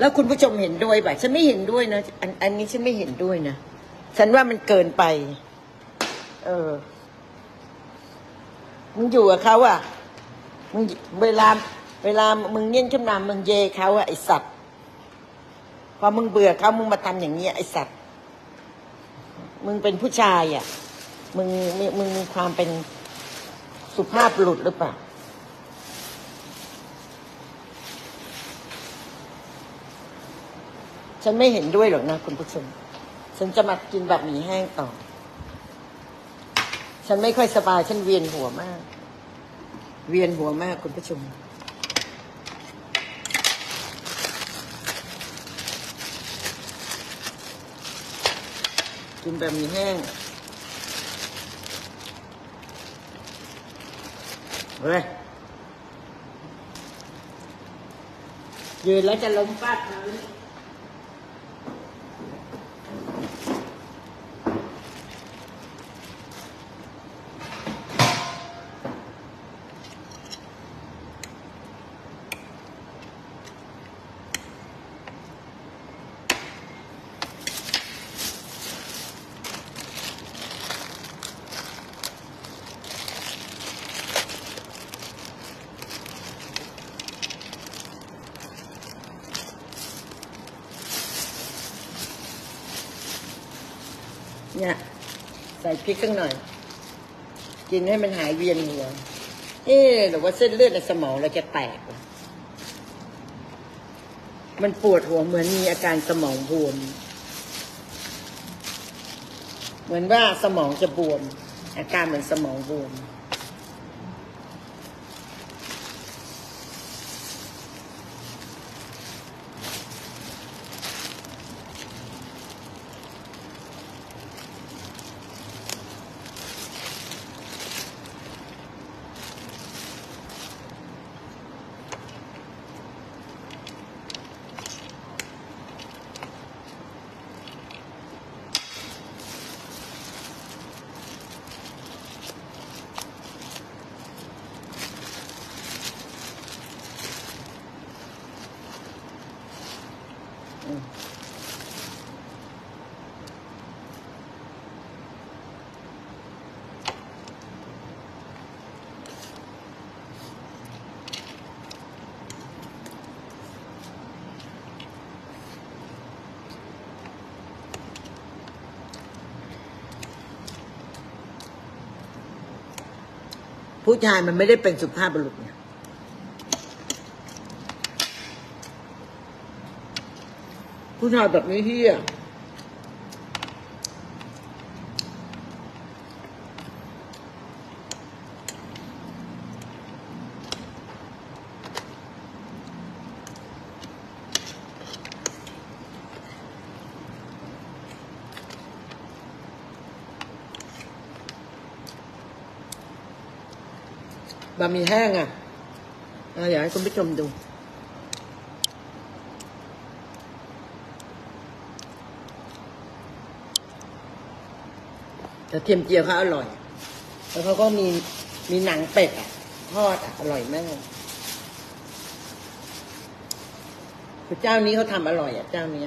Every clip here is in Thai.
แล้วคุณผู้ชมเห็นด้วยป่ะฉันไม่เห็นด้วยนะอันอันนี้ฉันไม่เห็นด้วยนะฉันว่ามันเกินไป เออมึงอยู่กับเขาอะมึงเวลา เวลามึงเงี้ยขึ้นมามึงเยเขาอะไอสัตว์พอมึงเบื่อเขามึงมาทำอย่างเงี้ยไอสัตว์มึงเป็นผู้ชายอะมึงมึงมึงมีความเป็นสุภาพบุรุษหรือเปล่า ฉันไม่เห็นด้วยหรอกนะคุณผู้ชม ฉันจะมากินแบบหมี่แห้งต่อ ฉันไม่ค่อยสบาย ฉันเวียนหัวมาก เวียนหัวมากคุณผู้ชม กินแบบหมี่แห้งเฮ้ยยืนแล้วจะล้มฟาดพื้น เนี่ย ใส่พริกข้างหน่อย กินให้มันหายเวียนหัว เอ๊หรือว่าเส้นเลือดในสมองเราจะแตก มันปวดหัวเหมือนมีอาการสมองบวม เหมือนว่าสมองจะบวม อาการเหมือนสมองบวม ผู้ชายมันไม่ได้เป็นสุภาพบุรุษเนี่ยผู้ชายแบบนี้เฮีย บะหมี่แห้งอะอยากให้คุณผู้ชมดู แต่เทียมเจียวเขาอร่อย แล้วเขาก็มีมีหนังเป็ดอะทอดอะอร่อยมากคือเจ้านี้เขาทำอร่อยอะเจ้านี้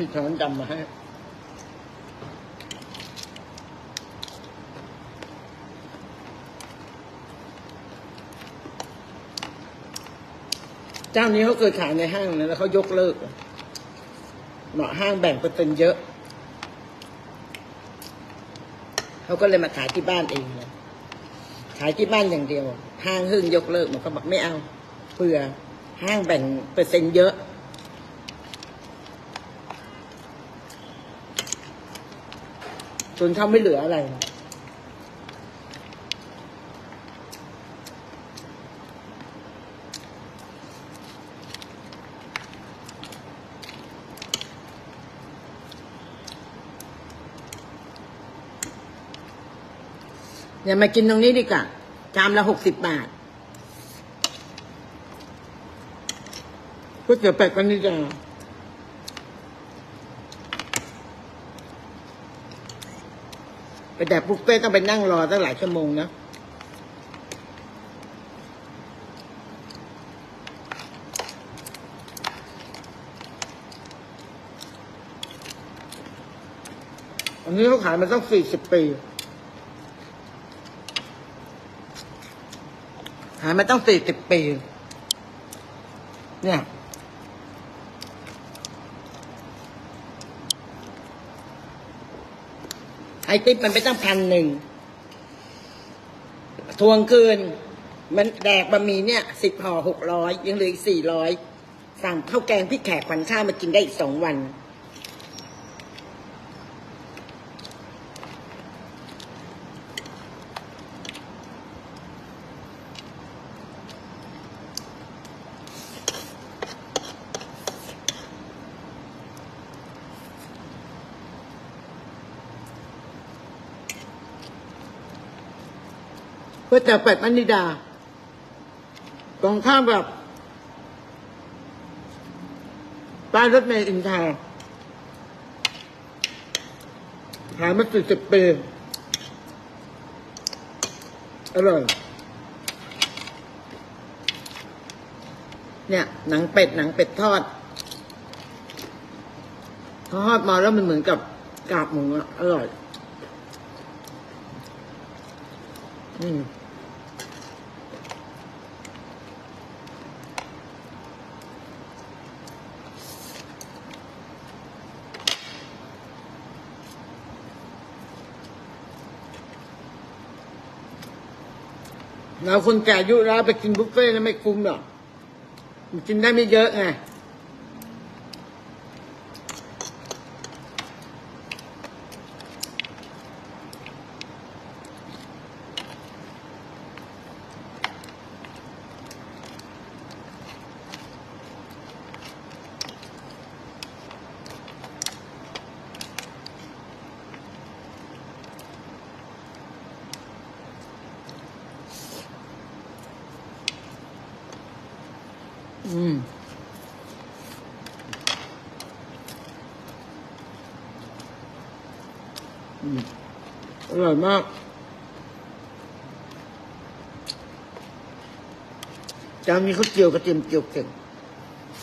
มีช้อนดำมาให้ เจ้านี้เขาเคยขายในห้างนะแล้วเขายกเลิกเหมาะห้างแบ่งเปอร์เซ็นต์เยอะ เขาก็เลยมาขายที่บ้านเองเลยขายที่บ้านอย่างเดียว ห้างหึ่งยกเลิกมันก็บอกไม่เอาเผื่อห้างแบ่งเปอร์เซ็นต์เยอะ จนเขาไม่เหลืออะไรอย่ามากินตรงนี้ดีกว่าชามละหกสิบบาทก๋วยเตี๋ยวเป็ดกันนี่จ้ะ ไปแต่บุฟเฟ่ต์ต้องไปนั่งรอตั้งหลายชั่วโมงนะอันนี้เขาขายมาตั้งสี่สิบปีขายมาตั้งสี่สิบปี เนี่ย ไอ้ติ๊บมันไปตั้งพันหนึ่งทวงคืน มันแดกบะหมี่เนี่ยสิบห่อหกร้อยยังเหลืออีกสี่ร้อยสั่งข้าวแกงพี่แขกขวัญข้ามากินได้อีกสองวัน เพื่อแต่เป็ดมันนิดาตรงข้ามแบบป้ายรถเมล์อินทาวขายมาสี่สิบปีอร่อย เนี่ย หนังเป็ด หนังเป็ดทอดทอดมาแล้วมันเหมือนกับกาบหมูอะอร่อย อืม เราคนแก่อายุแล้วไปกินบุฟเฟ่ต์นะไม่คุ้มหรอกมันกินได้ไม่เยอะไง อืม อร่อยมาก จานนี้เขาเจียวกระเทียมเจียวเก่ง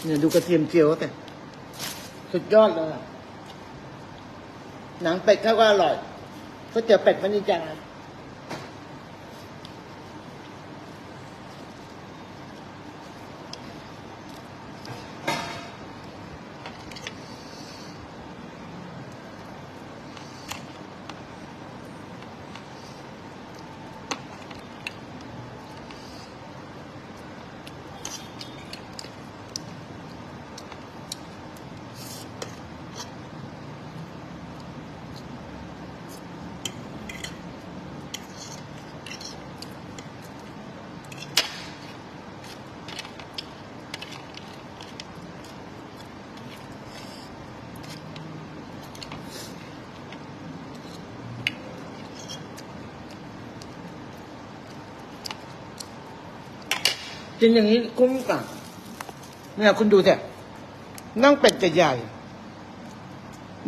เนี่ยดูกระเทียมเจียวแต่สุดยอดเลยหนังเป็ดเขาก็อร่อยเขาเจอเป็ดมันนี่จาน กินอย่างนี้คุ้มกว่าเนี่ยคุณดูเถอะนั่งเป็ดจะใหญ่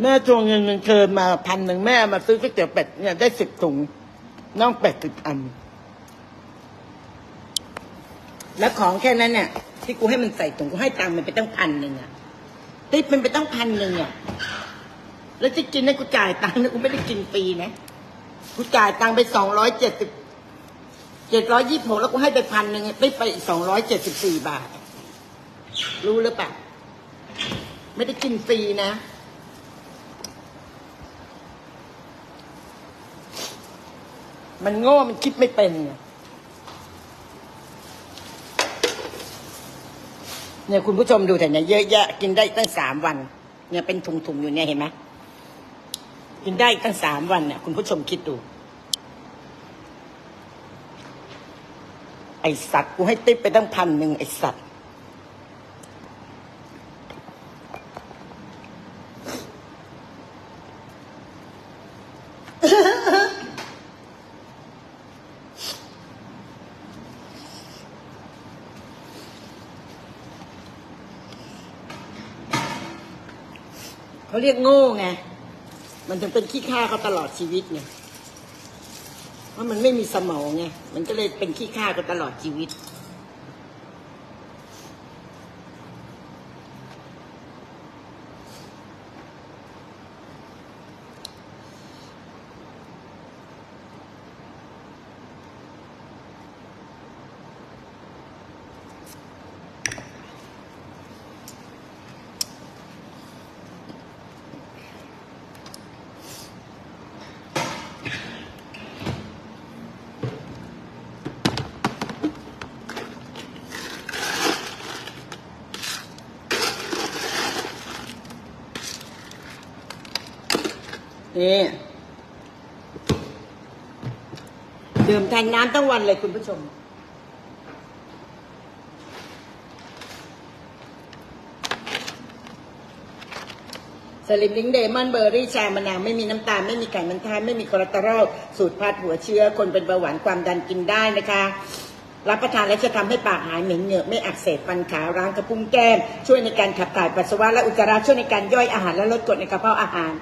แม่ทวงเงินเงินเชิญมาพันหนึ่งแม่มาซื้อก๋วยเตี๋ยวเป็ดเนี่ยได้สิบถุงน่องเป็ดสิบอัน แล้วของแค่นั้นเนี่ยที่กูให้มันใส่ถุงกูให้ตังค์มันไปตั้งพันหนึ่งอะติ๊บมันไปตั้งพันหนึ่งอะแล้วจะกินนะกูจ่ายตังค์นะกูไม่ได้กินฟรีนะกูจ่ายตังค์ไปสองร้อยเจ็ดสิบ เจ็ดร้อยยี่สิบหกแล้วกูให้ไปพันหนึ่งได้ไปอีกสองร้อยเจ็ดสิบสี่บาท รู้หรือเปล่าไม่ได้กินฟรีนะ มันโง่มันคิดไม่เป็นเนี่ยคุณผู้ชมดูแต่เนี่ยเยอะแยะ กินได้ตั้งสามวัน เนี่ยเป็นถุงๆอยู่เนี่ยเห็นไหมกินได้ตั้งสามวันเนี่ยคุณผู้ชมคิดดู ไอสัตว์กูให้ติ๊บไปตั้งพันหนึ่งไอสัตว์ เขาเรียกโง่ไง มันถึงเป็นขี้ข้าเขาตลอดชีวิตไง เพราะมันไม่มีสมองไงมันก็เลยเป็นขี้ข้ากันตลอดชีวิต นี่ดื่มแทนน้ำทั้งวันเลยคุณผู้ชม สลิมลิงเดมอนเบอร์รี่ชามะนาวไม่มีน้ำตาล ไม่มีไขมันทานไม่มีคอเลสเตอรอลสูตรพัดหัวเชื้อ คนเป็นเบาหวานความดันกินได้นะคะ รับประทานแล้วจะทำให้ปากหายเหม็นเหงือกไม่อักเสบฟันขาวร้างกระพุ้งแก้ม ช่วยในการขับถ่ายปัสสาวะและอุจจาระช่วยในการย่อยอาหารและลดกรดในกระเพาะอาหาร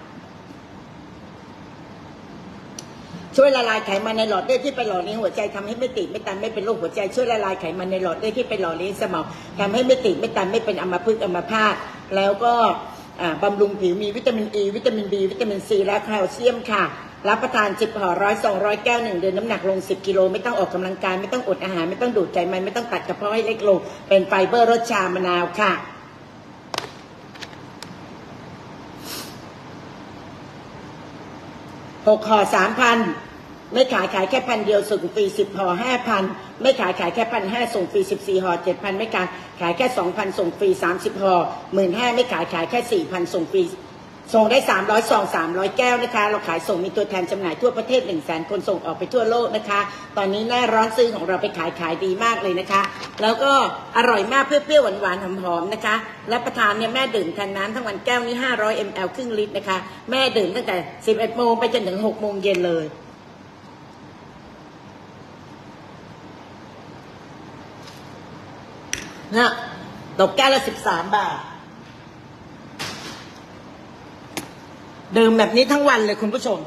ช่วยละลายไขมันในหลอดเลือดที่ไปหล่อเลี้ยงหัวใจทำให้ไม่ติดไม่ตันไม่เป็นโรคหัวใจช่วยละลายไขมันในหลอดเลือดที่ไปหล่อเลี้ยงสมองทำให้ไม่ติดไม่ตันไม่เป็นอัมพฤกษ์อัมพาตแล้วก็อ่าบำรุงผิวมีวิตามินอ e, ีวิตามินบีวิตามินซีและแคลเซียมค่ะ รับประทานจิบห่อร้อยสองร้อยแก้วหนึ่งเดือนน้ำหนักลงสิบกิโลไม่ต้องออกกำลังกายไม่ต้องอดอาหาร ไม่ต้องดูดไขมันไม่ต้องตัดกระเพาะให้เล็กลง เป็นไฟเบอร์รสชามะนาวค่ะหกห่อสามพัน ไม่ขายขายแค่พันเดียวส่งฟรีสิบห่อห้าพันไม่ขายขายแค่พันห้าส่งฟรีสิบสี่ห่อเจ็ดพันไม่ขายขายแค่สองพันส่งฟรีสามสิบห่อหมื่นห้าไม่ขายขายแค่สี่พันส่งฟรีส่งได้สามร้อยซองสามร้อยแก้วนะคะ เราขายส่งมีตัวแทนจำหน่ายทั่วประเทศหนึ่งแสนคนส่งออกไปทั่วโลกนะคะ ตอนนี้หน้าร้อนซื้อของเราไปขายขายดีมากเลยนะคะ แล้วก็อร่อยมากเปรี้ยวๆหวานๆหอมๆนะคะรับประทานเนี่ยแม่ดื่มแทนน้ำทั้งวันแก้วนี้500 ml ครึ่งลิตรนะคะ แม่ดื่มตั้งแต่11โมงไปจนถึง6โมงเย็นเลย นะตกแก้วละสิบสามบาท ดื่มแบบนี้ทั้งวันเลยคุณผู้ชม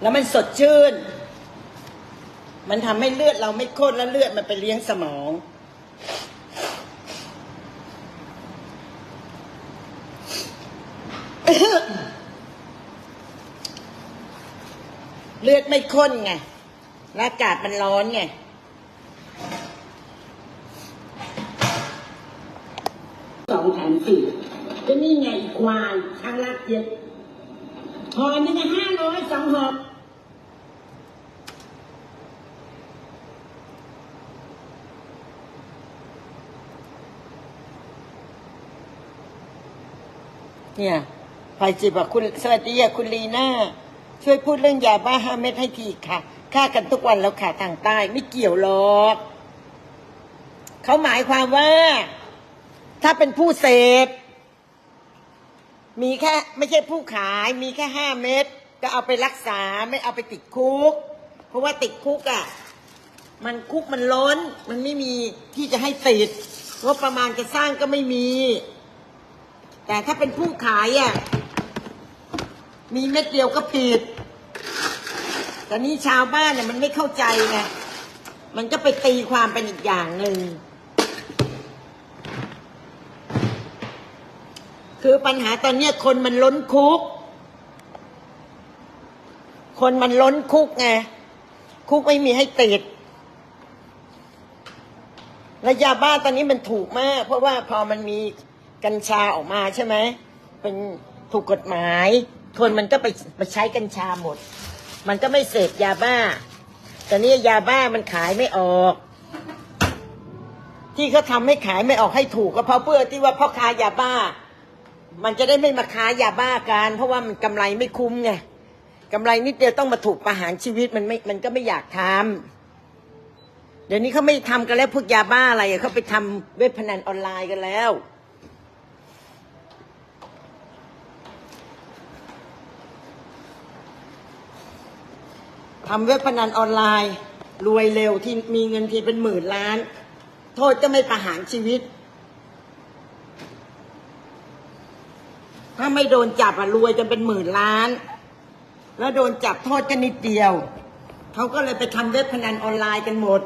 แล้วมันสดชื่น มันทำให้เลือดเราไม่ข้นแล้วเลือดมันไปเลี้ยงสมองเลือดไม่ข้นไงล้วอากาศมันร้อนไง แถมสี่ก็นี่ไงกควายข้างลักเย็ดหอนึงห้าร้อยสองหอบเนี่ยไปจีบอกคุณสวัสดีค่ะคุณลีน่าช่วยพูดเรื่องยาบ้าห้าเม็ดให้ทีค่ะฆ่ากันทุกวันแล้วค่ะทางใต้ไม่เกี่ยวหรอก เขาหมายความว่า ถ้าเป็นผู้เสพมีแค่ไม่ใช่ผู้ขาย มีแค่ห้าเม็ดก็เอาไปรักษาไม่เอาไปติดคุก เพราะว่าติดคุกอะ่ะ มันคุกมันล้น มันไม่มีที่จะให้ติดว่าประมาณจะสร้างก็ไม่มี แต่ถ้าเป็นผู้ขายอะ่ะมีเม็ดเดียวก็ผิดแต่นี่ชาวบ้านเนี่ยมันไม่เข้าใจไงมันก็ไปตีความเป็นอีกอย่างหนึ่ง คือปัญหาตอนเนี้ยคนมันล้นคุก คนมันล้นคุกไง คุกไม่มีให้ติดและยาบ้าตอนนี้มันถูกมาก เพราะว่าพอมันมีกัญชาออกมาใช่ไหม เป็นถูกกฎหมาย คนมันก็ไปไปใช้กัญชาหมด มันก็ไม่เสพยาบ้า แต่นี่ยาบ้ามันขายไม่ออก ที่เขาทำให้ขายไม่ออกให้ถูกก็เพราะเพื่อที่ว่าพ่อค้ายาบ้า มันจะได้ไม่มาค้ายาบ้ากันเพราะว่ามันกำไรไม่คุ้มไงกำไรนิดเดียวต้องมาถูกประหารชีวิตมันไม่มันก็ไม่อยากทำเดี๋ยวนี้เขาไม่ทำกันแล้วพวกยาบ้าอะไรเขาไปทำเว็บพนันออนไลน์กันแล้ว ทำเว็บพนันออนไลน์ รวยเร็วที่มีเงินทีเป็นหมื่นล้าน โทษจะไม่ประหารชีวิต ถ้าไม่โดนจับอะรวยจนเป็นหมื่นล้าน แล้วโดนจับโทษกันนิดเดียว เขาก็เลยไปทำเว็บพนันออนไลน์กันหมด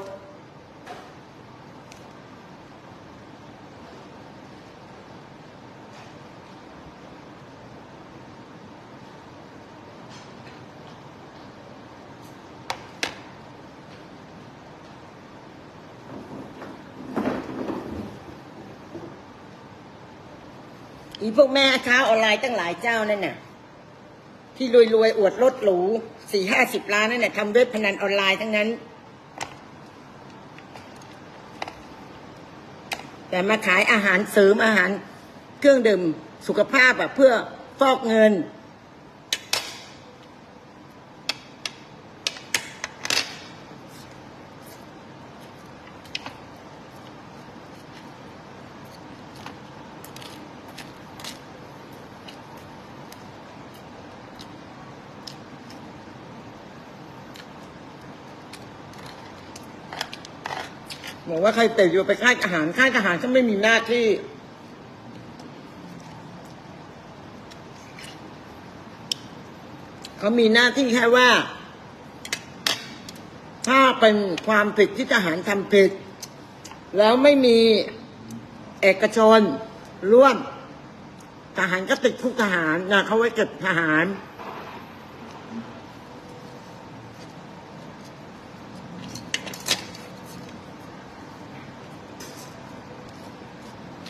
อีพวกแม่ค้าออนไลน์ตั้งหลายเจ้านั่นน่ะ ที่รวยรวยๆอวดรถหรูสี่ห้าสิบล้านนั่นน่ะทำเว็บพนันออนไลน์ทั้งนั้น แต่มาขายอาหารเสริมอาหารเครื่องดื่มสุขภาพแบบเพื่อฟอกเงิน บอกว่าใครเตะอยู่ไปค่ายทหารค่ายทหารก็ไม่มีหน้าที่เขามีหน้าที่แค่ว่า ถ้าเป็นความผิดที่ทหารทำผิด แล้วไม่มีเอกชนร่วมทหารก็ติดคุกทหารนะเขาไว้เก็บทหาร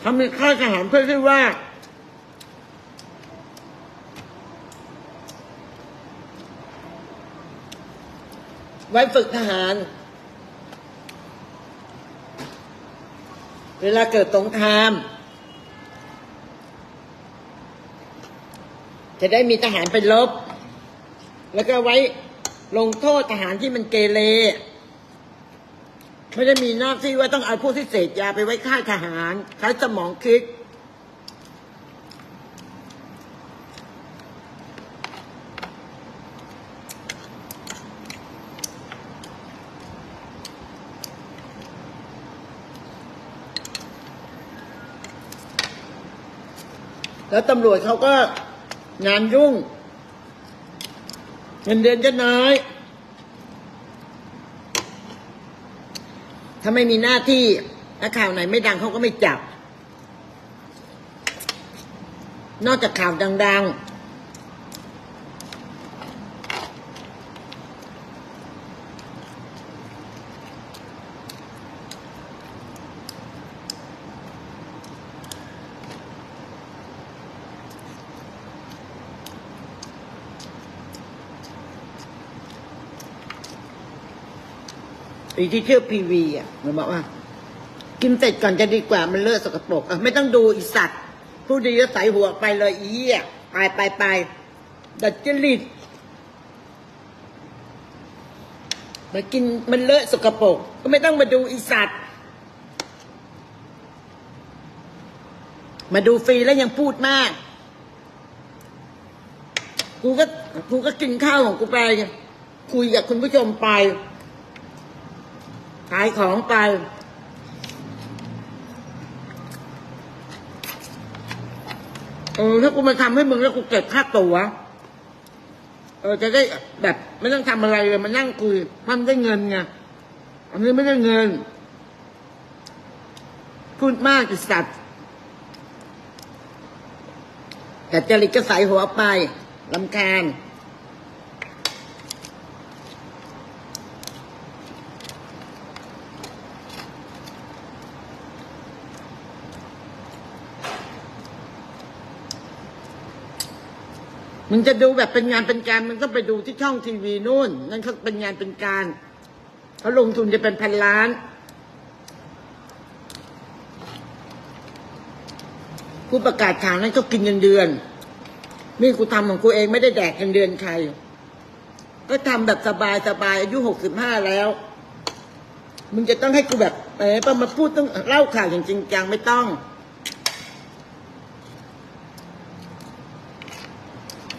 เขามีค่ายทหารเพื่อที่ว่า ไว้ฝึกทหาร เวลาเกิดสงคราม จะได้มีทหารไปรบ แล้วก็ไว้ลงโทษทหารที่มันเกเร ไม่ได้มีหน้าที่ว่าต้องเอาพวกที่เสพยาไปไว้ค่ายทหารใช้สมองคิดแล้วตำรวจเขาก็งานยุ่ง เงินเดือนก็น้อย ถ้าไม่มีหน้าที่นักข่าวไหนไม่ดังเขาก็ไม่จับ นอกจากข่าวดัง ๆ อีที่เชื่อพีวีอะมันบอกว่า กินเสร็จก่อนจะดีกว่ามันเลอะสกปรกอะไม่ต้องดูอีสัตว์ผู้ดีก็ใส่หัวไปเลยอีเหี้ยไปไปไปดัดจริตมากินมันเลอะสกปรกก็ไม่ต้องมาดูอีสัตว์มาดูฟรีแล้วยังพูดมาก กูก็กูก็กินข้าวของกูไปคุยกับคุณผู้ชมไป ขายของไป เออถ้ากูมาทำให้มึงแล้วกูเก็บค่าตัวเออจะได้แบบ ไม่ต้องทำอะไรเลยมานั่งคุยมันได้เงินไงอันนี้ไม่ได้เงิน พูดมากอีสัตว์แต่จริตก็ใส่หัวไปลำคาญ มึงจะดูแบบเป็นงานเป็นการมึงต้องไปดูที่ช่องทีวีนู่น นั่นเขาเป็นงานเป็นการเขาลงทุนจะเป็นพันล้านผู้ประกาศข่าวนั้นก็กินเงินเดือน นี่กูทำของกูเองไม่ได้แดกเงินเดือนใคร ก็ทำแบบสบายสบายอายุหกสิบห้าแล้ว มึงจะต้องให้กูแบบเอ๋ปมาพูดต้องเล่าข่าวอย่างจริงจังไม่ต้อง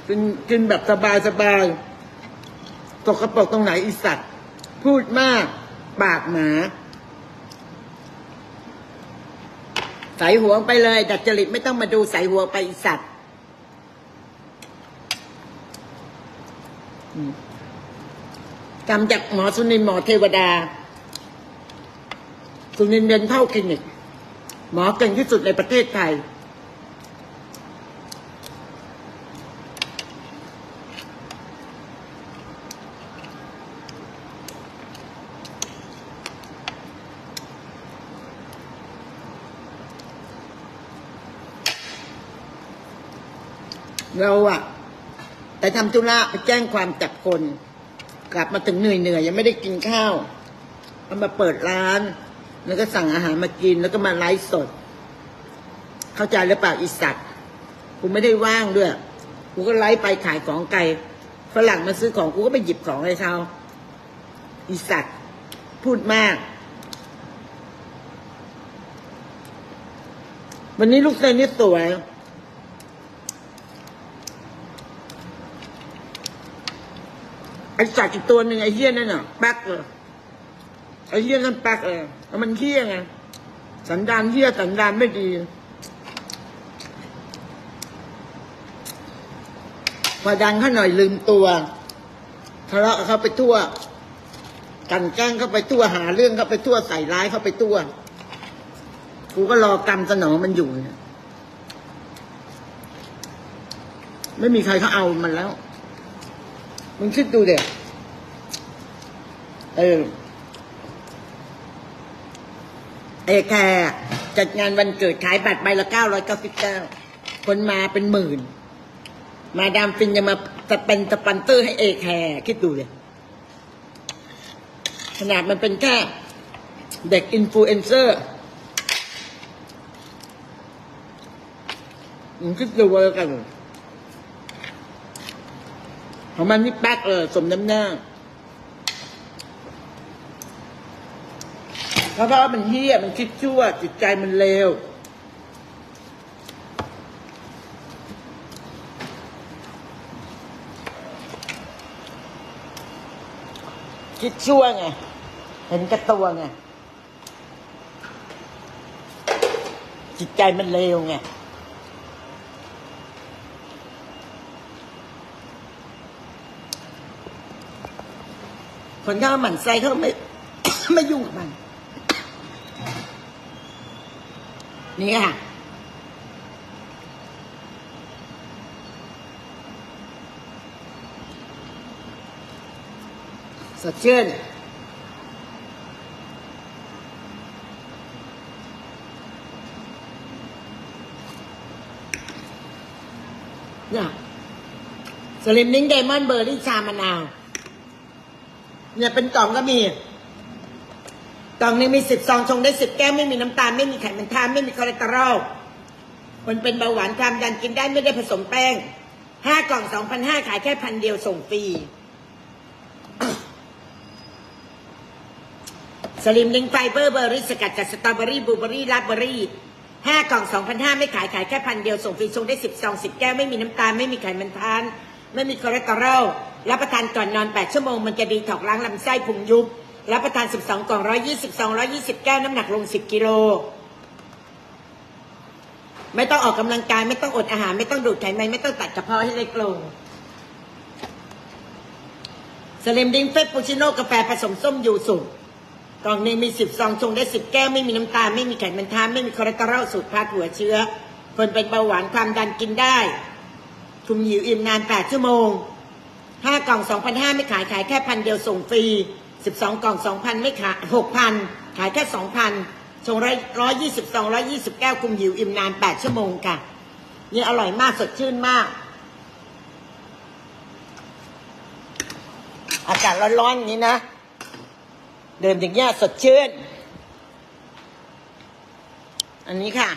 กินกินแบบสบายสบายตกกระปกตรงไหนอีสัตว์ พูดมาก ปากหมาใส่หัวไปเลย ดัดจริตไม่ต้องมาดูใส่หัวไปอีสัตว์จำจากหมอสุนินหมอเทวดา สุนินเดินเท่าคลินิก หมอเก่งที่สุดในประเทศไทย เราอะแต่ทำธุระไปแจ้งความจับคน กลับมาถึงเหนื่อยเหนื่อยๆยังไม่ได้กินข้าวก็มาเปิดร้าน แล้วก็สั่งอาหารมากินแล้วก็มาไลฟ์สด เข้าใจหรือเปล่าอีสัตว์กูไม่ได้ว่างด้วยกูก็ไลฟ์ไปขายของไก่ฝรั่งมาซื้อของกูก็ไปหยิบของให้เขาอีสัตว์พูดมาก วันนี้ลูกเซนนี่สวย ไอ้สัตว์อีกตัวหนึ่งไอ้เหี้ยนั่นน่ะแป๊กเลยไอ้เหี้ยนั่นแป๊กเลยแล้วมันเหี้ยไงสันดานเหี้ยสันดานไม่ดีพอดังเขาหน่อยลืมตัวทะเลาะเขาไปทั่ว กันแกล้งเขาไปทั่วหาเรื่องเขาไปทั่วใส่ร้ายเขาไปทั่วกูก็รอกรรมสนองมันอยู่เนี่ยไม่มีใครเขาเอามันแล้ว มึงคิดดูเด็กเออเอแคร์จัดงานวันเกิดขายบัตรใบละเก้าร้อยเก้าสิบเก้าคนมาเป็นหมื่น มาดามฟินยังมาจะเป็นสปันเตอร์ให้เอแคร์คิดดูเลยขนาดมันเป็นแค่เด็กอินฟลูเอนเซอร์มึงคิดดูว่ากัน ของมันนี่แป๊กเออสมน้ำหน้าเพราะว่ามันเฮี้ยมันคิดชั่ว จิตใจมันเลวคิดชั่วไง เห็นกระตัวไง จิตใจมันเลวไง คนเขาหมั่นไส้เขาไม่ไม่ยุ่งกับมัน นี่ค่ะสดชื่นเนี่ยสลิมนิ้งเดมอนเบอร์รี่ชามะนาว เนี่ยเป็นกล่องก็มีกล่องหนึงมีสิบซองชงได้สิบแก้วไม่มีน้ำตาลไม่มีไขมันทานไม่มีคอเลสเตอรอลคนเป็นเบาหวานความดันกินได้ไม่ได้ผสมแป้งห้ากล่องสองพันห้าขายแค่พันเดียวส่งฟรีสลิมลิงไฟเบอร์เบอร์รี่สกัดจากสตรอเบอรี่บลูเบอรี่ราสเบอรี่ห้ากล่องสองพันห้าไม่ขายขายแค่พันเดียวส่งฟรีชงได้สิบซองสิบแก้วไม่มีน้ำตาลไม่มีไขมันทานไม่มีคอเลสเตอรอล รับประทานก่อนนอนแปดชั่วโมง มันจะดีถอกล้างลำไส้พุงยุบ รับประทานสิบสองกล่องร้อยยี่สิบสองร้อยยี่สิบแก้ว น้ำหนักลงสิบกิโล ไม่ต้องออกกำลังกาย ไม่ต้องอดอาหาร ไม่ต้องดูดไขมันไม่ต้องตัดกระเพาะให้เล็กลงสลิมดิงเฟสปูชิโน่กาแฟผสมส้มยูสุกล่องหนึงมีสิบซองชงได้สิบแก้ว ไม่มีน้ำตาล ไม่มีไขมันทานไม่มีคอเลสเตอรอลสูตรพาดหัวเชื้อ คนเป็นเบาหวานความดันกินได้คุมหิวอิ่มนานแปดชั่วโมง ห้ากล่องสองพันห้าไม่ขายขายแค่พันเดียวส่งฟรีสิบสองกล่องสองพันไม่ขายหกพันขายแค่สองพันชงร้อยยยี่สิบสองร้อยยี่สิบแก้วคุมหิวอิ่มนานแปดชั่วโมงค่ะนี่อร่อยมากสดชื่นมาก อากาศร้อนๆอย่างนี้นะ เดินอย่างเงี้ยสดชื่น อันนี้ค่ะ